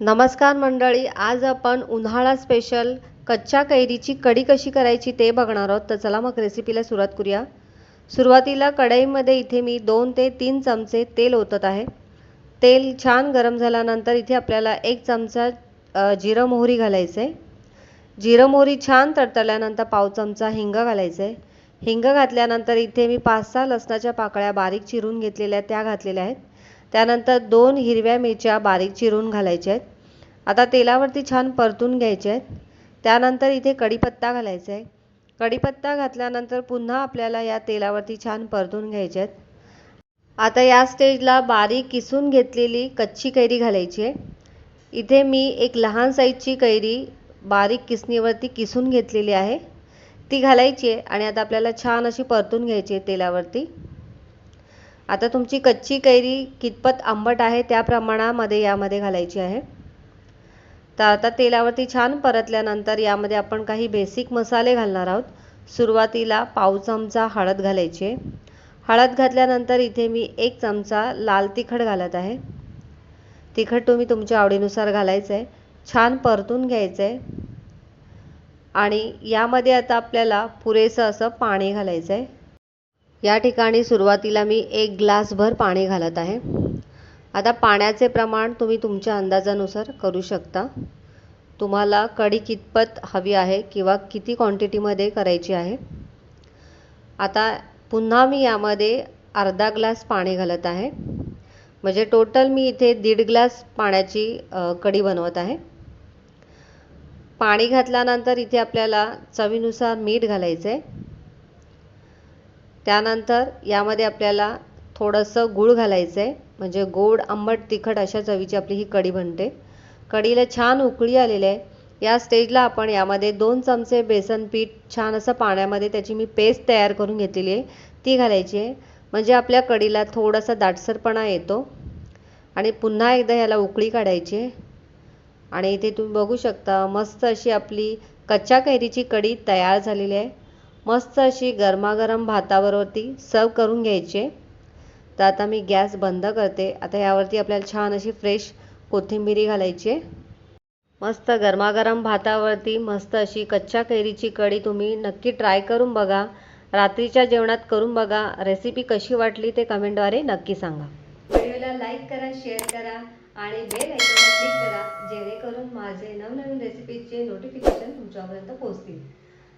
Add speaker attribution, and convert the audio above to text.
Speaker 1: नमस्कार मंडळी आज आपण उन्हाळा स्पेशल कच्च्या कैरीची कढी कशी करायची ते बघणार आहोत. तर चला मग रेसिपीला सुरुवात करूया. सुरुवातीला कढईमध्ये इथे मी दोन ते तीन चमचे तेल ओतत आहे. तेल छान गरम झाल्यानंतर इथे आपल्याला एक चमचा जिरं मोहरी घालायचं. आहे जिरं मोहरी छान तडतडल्यानंतर पाव चमचा हिंग घालायचं. आहे हिंग घातल्यानंतर इथे मी पाच सहा लसणाच्या पाकळ्या बारीक चिरून घेतलेल्या त्या घातलेल्या आहेत. त्यानंतर दोन हिरव्या मिरच्या बारीक चिरून घालायच्या आहेत. आता तेलावरती छान परतून घ्यायचे आहेत. त्यानंतर इथे कढीपत्ता घालायचा आहे. कढीपत्ता घातल्यानंतर पुन्हा आपल्याला या तेलावरती छान परतून घ्यायचे आहेत. आता या स्टेजला बारीक किसून घेतलेली कच्ची कैरी घालायची आहे. इथे मी एक लहान साईजची कैरी बारीक किसणीवरती किसून घेतलेली आहे. ती घालायची आहे आणि आता आपल्याला छान अशी परतून घ्यायची आहे तेलावरती. आता तुमची कच्ची कैरी कितपत आंबट आहे त्या प्रमाणामध्ये यामध्ये घालायची आहे. तर आता तेलावरती छान परतल्यानंतर यामध्ये आपण काही बेसिक मसाले घालणार आहोत. सुरुवातीला पाव चमचा हळद घालायची आहे. हळद घातल्यानंतर इथे मी एक चमचा लाल तिखट घालत आहे. तिखट तुम्ही तुमच्या आवडीनुसार घालायचं आहे छान परतून घ्यायचं आहे आणि यामध्ये आता आपल्याला पुरेसं असं पाणी घालायचं आहे या ठिकाणी सुरुवातीला मी एक ग्लासभर पाणी घालत आहे. आता पाण्याचे प्रमाण तुम्ही तुमच्या अंदाजानुसार करू शकता. तुम्हाला कढी कितपत हवी आहे किंवा किती क्वांटिटीमध्ये करायची आहे. आता पुन्हा मी यामध्ये अर्धा ग्लास पाणी घालत आहे. म्हणजे टोटल मी इथे दीड ग्लास पाण्याची कढी बनवत आहे. पाणी घातल्यानंतर इथे आपल्याला चवीनुसार मीठ घालायचं आहे त्यानंतर यामध्ये आपल्याला थोडंसं गूळ घालायचं आहे म्हणजे गोड आंबट तिखट अशा चवीची आपली ही कढी बनते. कढीला छान उकळी आलेली आहे. या स्टेजला आपण यामध्ये दोन चमचे बेसन पीठ छान असं पाण्यामध्ये त्याची मी पेस्ट तयार करून घेतलेली आहे. ती घालायची आहे. म्हणजे आपल्या कढीला थोडासा दाटसरपणा येतो. आणि पुन्हा एकदा ह्याला उकळी काढायची आहे. आणि इथे तुम्ही बघू शकता मस्त अशी आपली कच्च्या कैरीची कढी तयार झालेली आहे. मस्त अशी गरमागरम भातावरती सर्व करून घ्यायचे. तर आता मी गॅस बंद करते. आता यावरती आपल्याला छान अशी फ्रेश कोथिंबिरी घालायची मस्त गरमागरम भातावरती मस्त अशी कच्च्या कैरीची कढी तुम्ही नक्की ट्राय करून बघा. रात्रीच्या जेवणात करून बघा. रेसिपी कशी वाटली ते कमेंटद्वारे नक्की सांगा. व्हिडिओला लाईक करा शेअर करा आणि बेल आयकॉनला क्लिक करा जेणेकरून माझे नवनवीन रेसिपीचे नोटिफिकेशन तुमच्यापर्यंत पोहोचतील.